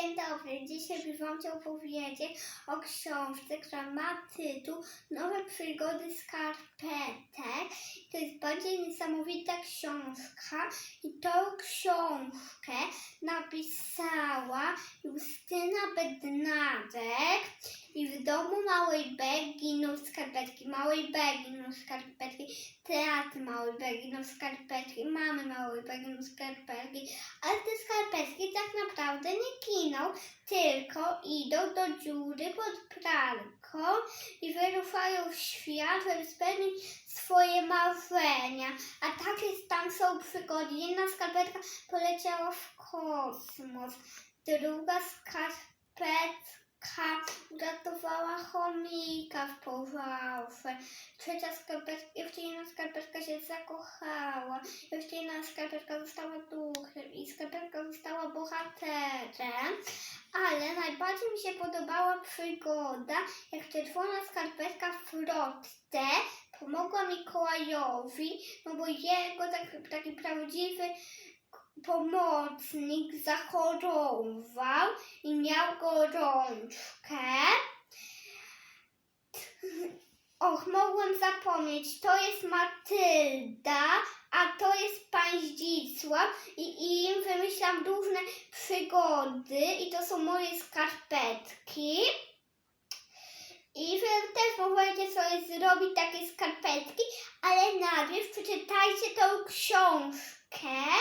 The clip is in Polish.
Dzień dobry, dzisiaj bym Wam chciał powiedzieć o książce, która ma tytuł Nowe przygody skarpetek. To jest bardzo niesamowita książka i tą książkę napisała Justyna Bednarek i w domu małej B giną skarpetki, małej B giną skarpetki, teatr małej B giną skarpetki, mamy małej B giną skarpetki, ale te skarpetki tak naprawdę nie giną, tylko idą do dziury pod pralką i wyruszają w świat, żeby spełnić swoje marzenia. A takie tam są przygody. Jedna skarpetka poleciała w kosmos, druga skarpetka uratowała chomika w pożarze. Trzecia skarpetka, jeszcze jedna skarpetka się zakochała. Jeszcze jedna skarpetka została duchem i skarpetka została bohaterem. Ale najbardziej mi się podobała przygoda, jak czerwona skarpetka w Frotce pomogła Mikołajowi, no bo jego taki, taki prawdziwy pomocnik zachorował i miał gorączkę. Och, mogłem zapomnieć, to jest Matylda, a to jest pan Zdzisław i, im wymyślam różne przygody i to są moje skarpetki. I wy też możecie sobie zrobić takie skarpetki, ale najpierw przeczytajcie tą książkę.